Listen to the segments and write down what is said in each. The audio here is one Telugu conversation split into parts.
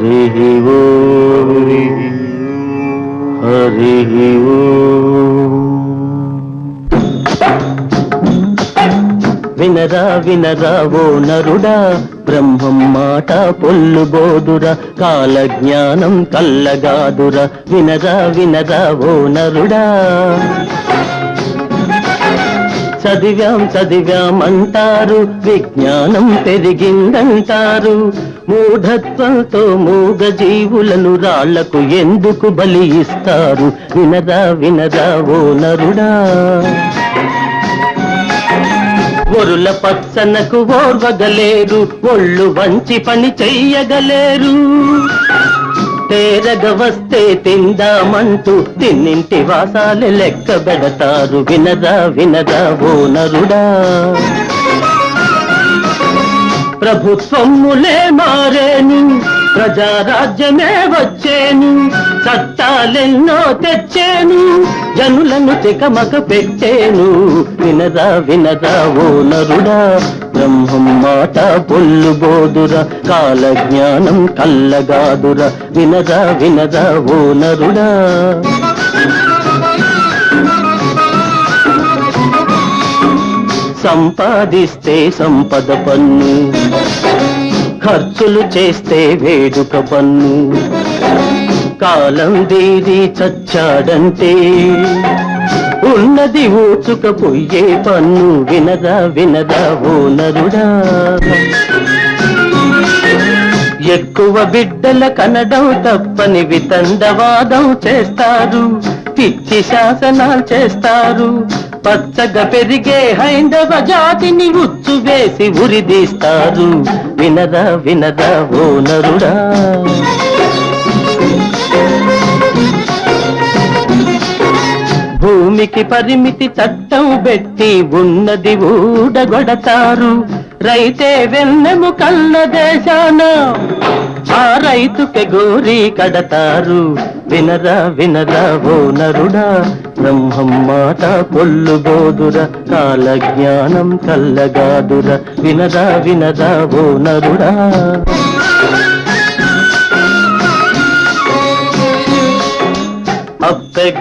హరి హరి వినరా వినరా ఓ నరుడా బ్రహ్మం మాట పొల్లు బోదురా కాల జ్ఞానం కల్లగాదురా. వినరా వినరా ఓ నరుడా. చదివాం చదివాం అంటారు విజ్ఞానం పెరిగిందంటారు. మూఢత్వంతో మూగ జీవులను రాళ్ళకు ఎందుకు బలి ఇస్తారు? వినరా వినరా ఓ నరుడా. ఒరుల పచ్చనకు ఓర్వగలేరు ఒళ్ళు వంచి పని చెయ్యగలేరు. తేరగ వస్తే తిందామంటూ తిన్నింటి వాసాలు లెక్క పెడతారు. వినదా వినదా ఓ నరుడా. ప్రభుత్వములే మారేను ప్రజారాజ్యమే వచ్చేను చట్టాలెన్నో తెచ్చాను జనులను తికమక పెట్టేను. వినదా వినదా ఓ నరుడా బ్రహ్మం మాట పొల్లు బోదురా కాల జ్ఞానం కల్లగాదురా. వినదా వినదా ఓ నరుడా. సంపాదిస్తే సంపద పన్ను ఖర్చులు చేస్తే వేడుక పన్ను. కాలం దేది చచ్చాడంటే ఉన్నది ఊచుకపోయే పన్ను వినదా వినదా ఓ నరుడా. ఎక్కువ బిడ్డల కనడం తప్పని వితండవాదం చేస్తారు పిచ్చి శాసనాలు చేస్తారు. పచ్చగా పెరిగే హైందవ జాతిని ఉచ్చు వేసి ఉరిదీస్తారు. వినరా వినదా ఓ నరుడా. భూమికి పరిమితి చట్టం పెట్టి ఉన్నది ఊడగొడతారు. రైతే వెన్నెము కళ్ళ దేశాన ఆ రైతుకి గోరి కడతారు. వినరా వినరా ఓ నరుడా బ్రహ్మం మాట పొల్లు బోదుర కాల జ్ఞానం కల్లగాదుర వినరా వినరా ఓ నరుడా.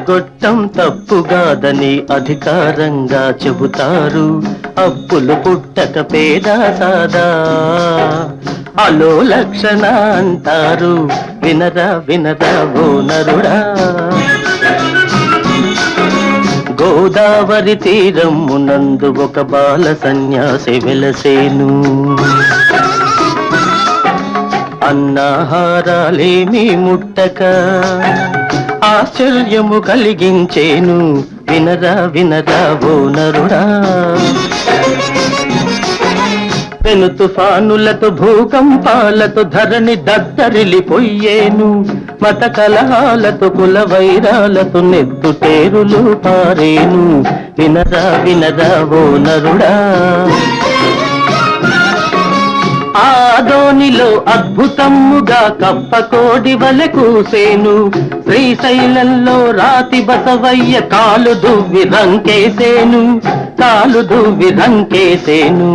అప్పెగొట్టం తప్పుగాదని అధికారంగా చెబుతారు. అప్పులు పుట్టక పేద సాదా. అలో లక్షణ అంటారు. వినరా వినరా గోనరుడా గోదావరి తీరం తీరమునందు ఒక బాల సన్యాసి వెలసేను. అన్నాహారాలేమీ ముట్టక ఆశ్చర్యము కలిగించేను. వినరా వినరా ఓ నరుడా. పెను తుఫానులతో భూకంపాలతో ధరణి దద్దరిలిపోయేను మత కలహాలతో కుల వైరాలతో నెత్తుటేరులు పారేను. వినరా వినరా ఓ నరుడా. ఆదోనిలో అద్భుతముగా కప్పకోడి వలె కూసేను. శ్రీశైలంలో రాతి బసవయ్య కాలు దువ్వి రంకేసేను. కాలు దువ్వి రంకేసేను.